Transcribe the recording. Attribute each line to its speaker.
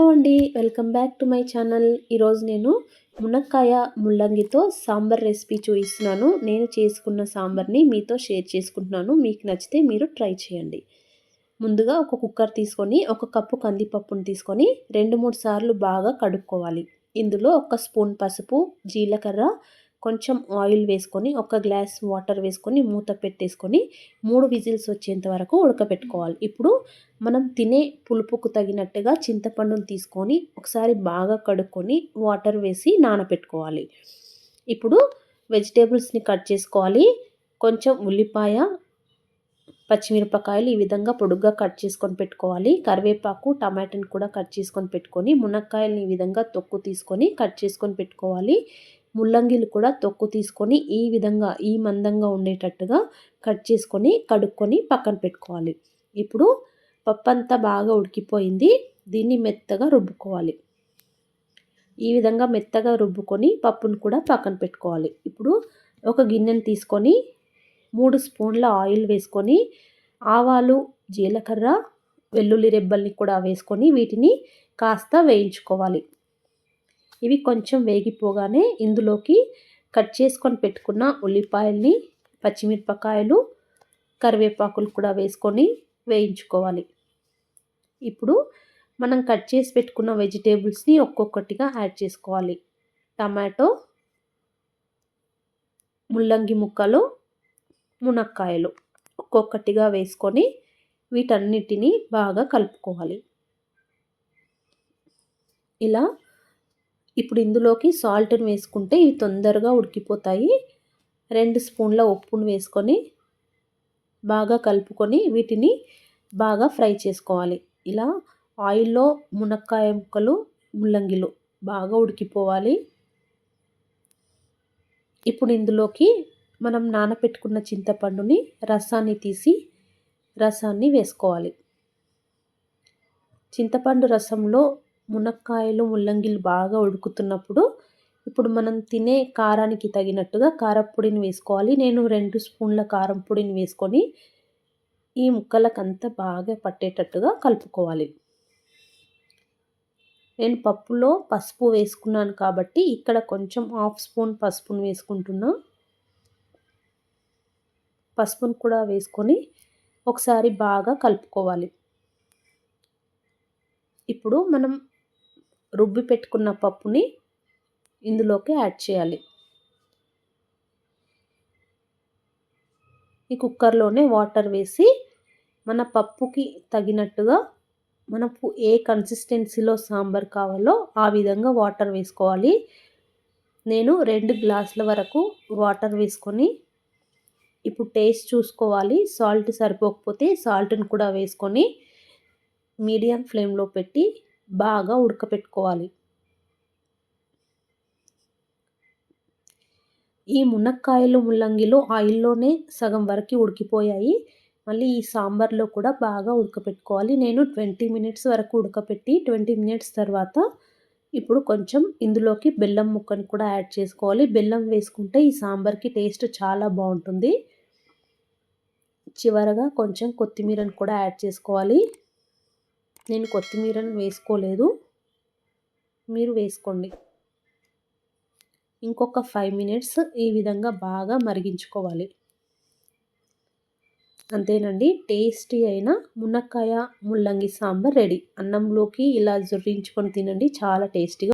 Speaker 1: Hello అండి welcome back to my channel. ఈరోజు నేను మునక్కాయ ముల్లంగితో సాంబార్ రెసిపీ చూపిస్తున్నాను. నేను చేసుకున్న సాంబార్ని మీతో షేర్ చేసుకుంటున్నాను. మీకు నచ్చితే మీరు ట్రై చేయండి. ముందుగా ఒక కుక్కర్ తీసుకొని ఒక కప్పు కందిపప్పును తీసుకొని రెండు మూడు సార్లు బాగా కడుక్కోవాలి. ఇందులో ఒక స్పూన్ పసుపు జీలకర్ర కొంచెం ఆయిల్ వేసుకొని ఒక గ్లాస్ వాటర్ వేసుకొని మూత పెట్టేసుకొని మూడు విజిల్స్ వచ్చేంత వరకు ఉడకపెట్టుకోవాలి. ఇప్పుడు మనం తినే పులుపుకు తగినట్టుగా చింతపండును తీసుకొని ఒకసారి బాగా కడుక్కొని వాటర్ వేసి నానబెట్టుకోవాలి ఇప్పుడు వెజిటేబుల్స్ని కట్ చేసుకోవాలి. కొంచెం ఉల్లిపాయ పచ్చిమిరపకాయలు ఈ విధంగా పొడుగ్గా కట్ చేసుకొని పెట్టుకోవాలి. కరివేపాకు టమాటాని కూడా కట్ చేసుకొని పెట్టుకొని మునక్కాయలని ఈ విధంగా తొక్కు తీసుకొని కట్ చేసుకొని పెట్టుకోవాలి. ముల్లంగిలు కూడా తొక్కు తీసుకొని ఈ విధంగా ఈ మందంగా ఉండేటట్టుగా కట్ చేసుకొని కడుక్కొని పక్కన పెట్టుకోవాలి. ఇప్పుడు పప్పు అంతా బాగా ఉడికిపోయింది. దీన్ని మెత్తగా రుబ్బుకోవాలి. ఈ విధంగా మెత్తగా రుబ్బుకొని పప్పును కూడా పక్కన పెట్టుకోవాలి. ఇప్పుడు ఒక గిన్నెను తీసుకొని మూడు స్పూన్ల ఆయిల్ వేసుకొని ఆవాలు జీలకర్ర వెల్లుల్లి రెబ్బల్ని కూడా వేసుకొని వీటిని కాస్త వేయించుకోవాలి. ఇవి కొంచెం వేగిపోగానే ఇందులోకి కట్ చేసుకొని పెట్టుకున్న ఉల్లిపాయల్ని పచ్చిమిరపకాయలు కరివేపాకులు కూడా వేసుకొని వేయించుకోవాలి. ఇప్పుడు మనం కట్ చేసి పెట్టుకున్న వెజిటేబుల్స్ని ఒక్కొక్కటిగా యాడ్ చేసుకోవాలి. టమాటో ముల్లంగి ముక్కలు మునక్కాయలు ఒక్కొక్కటిగా వేసుకొని వీటన్నిటిని బాగా కలుపుకోవాలి. ఇలా ఇప్పుడు ఇందులోకి సాల్ట్ని వేసుకుంటే ఇవి తొందరగా ఉడికిపోతాయి. రెండు స్పూన్ల ఉప్పును వేసుకొని బాగా కలుపుకొని వీటిని బాగా ఫ్రై చేసుకోవాలి. ఇలా ఆయిల్లో మునక్కాయ ముక్కలు ముల్లంగిలు బాగా ఉడికిపోవాలి. ఇప్పుడు ఇందులోకి మనం నానపెట్టుకున్న చింతపండుని రసాన్ని తీసి రసాన్ని వేసుకోవాలి. చింతపండు రసంలో మునక్కాయలు ముల్లంగిలు బాగా ఉడుకుతున్నప్పుడు ఇప్పుడు మనం తినే కారానికి తగినట్టుగా కారపొడిని వేసుకోవాలి. నేను రెండు స్పూన్ల కారం పొడిని వేసుకొని ఈ ముక్కలకంతా బాగా పట్టేటట్టుగా కలుపుకోవాలి. నేను పప్పులో పసుపు వేసుకున్నాను కాబట్టి ఇక్కడ కొంచెం హాఫ్ స్పూన్ పసుపును వేసుకుంటున్నా. పసుపును కూడా వేసుకొని ఒకసారి బాగా కలుపుకోవాలి. ఇప్పుడు మనం రుబ్బి పెట్టుకున్న పప్పుని ఇందులోకి యాడ్ చేయాలి. ఈ కుక్కర్లోనే వాటర్ వేసి మన పప్పుకి తగినట్టుగా మనకు ఏ కన్సిస్టెన్సీలో సాంబార్ కావాలో ఆ విధంగా వాటర్ వేసుకోవాలి. నేను రెండు గ్లాసుల వరకు వాటర్ వేసుకొని ఇప్పుడు టేస్ట్ చూసుకోవాలి. సాల్ట్ సరిపోకపోతే సాల్ట్ని కూడా వేసుకొని మీడియం ఫ్లేమ్లో పెట్టి బాగా ఉడకపెట్టుకోవాలి. ఈ మునక్కాయలు ముల్లంగిలో ఆయిల్లోనే సగం వరకు ఉడికిపోయాయి. మళ్ళీ ఈ సాంబార్లో కూడా బాగా ఉడకపెట్టుకోవాలి. నేను ట్వంటీ మినిట్స్ వరకు ఉడకపెట్టి ట్వంటీ మినిట్స్ తర్వాత ఇప్పుడు కొంచెం ఇందులోకి బెల్లం ముక్కను కూడా యాడ్ చేసుకోవాలి. బెల్లం వేసుకుంటే ఈ సాంబార్కి టేస్ట్ చాలా బాగుంటుంది. చివరగా కొంచెం కొత్తిమీరని కూడా యాడ్ చేసుకోవాలి. నేను కొత్తిమీరను వేసుకోలేదు. మీరు వేసుకోండి. ఇంకొక ఫైవ్ మినిట్స్ ఈ విధంగా బాగా మరిగించుకోవాలి. అంతేనండి టేస్టీ అయిన మునక్కాయ ముల్లంగి సాంబార్ రెడీ. అన్నంలోకి ఇలా జుర్రించుకొని తినండి చాలా టేస్టీగా